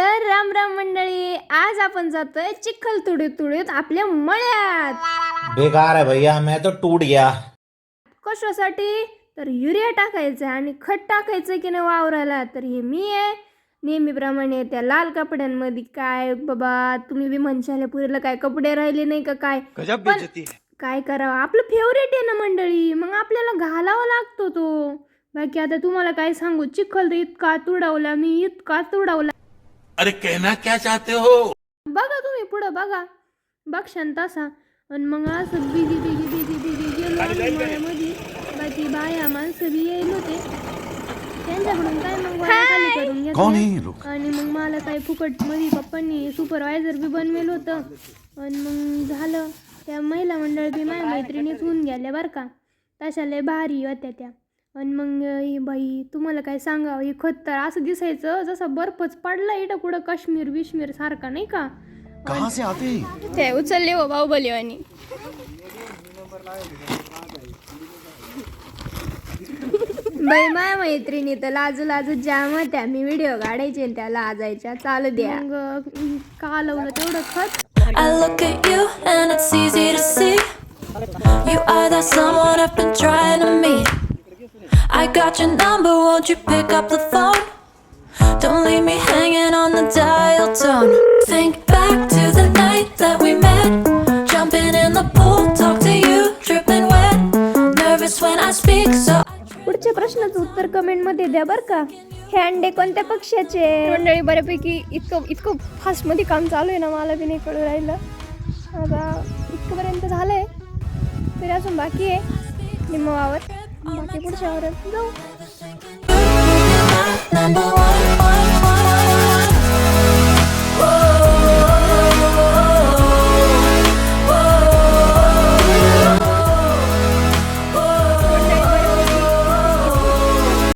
तर राम राम मंडळी आज आपण जातोय चिखल तुडीत तुडीत आपल्या मळ्यात. बेकार है भैया मैं तो टूट गया. कशासाठी? तर युरिया टाकायचं आणि खत टाकायचं की नाही वावराला? तर हे मी आहे. नेहमीप्रमाणे त्या लाल कपड्यांमध्ये काय बाबा तुम्ही बी म्हणशाले पुरीला काय कपडे राहिले नाही का काय? पण काय करावं? आपलं फेवरेट आहे ना मंडळी मग आपल्याला घालावा लागतो तो. बाकी आता तुम्हाला काय सांगू चिखल तर इतका तुडवला मी इतका तुडवला. अरे कहना क्या चाहते हो? बघा तुम्ही पुढं बघा. बघशान तसा आणि मग असं बिजी बिजी बिजी बिजी गेलो आम्ही मळ्यामध्ये. बाकी बाया माणसं बी येईल होते. त्यांच्याकडून काय मग वाया खाली करून घेतल्या आणि मग मला काय फुकटमध्ये पप्पांनी सुपरवायझर बी बनवेल होतं. आणि मग झालं. त्या महिला मंडळ बी माझ्या मैत्रिणीच होऊन गेल्या बरं का. तशा लय भारी होत्या त्या. आणि मग ही बाई तुम्हाला काय सांगावं? ही खत तर असं दिसायचं जसं बर्फच पडला इथं कुठं काश्मीर बिश्मीर सारखा नाही का? कहाँ से आते ते उचलले हो बाहुबली आणि बाई माया मैत्रिणी तर लाजू लाजू जाम होत्या. मी व्हिडिओ काढायचे आणि त्या लाजायच्या. चालू द्या. मग कालवलं तेवढं खत? I look at you and it's easy to see. You are that someone I've been trying to meet. I got your number, won't you pick up the phone? Don't leave me hanging on the dial tone. Think back to the night that we met. Jumping in the pool, talk to you, dripping wet. Nervous when I speak, so I पुढच्या प्रश्नाचं उत्तर कमेंटमध्ये द्या बरं का हे अंडे कोणत्या पक्षाचे मंडळी बऱ्यापैकी इतकं इतकं फास्टमध्ये काम चालू आहे ना मला बी नाही कळू राहिलं आता इतकंपर्यंत झालंय तरी अजून बाकी आहे निम्म वावर बाकी पुढच्या वावरात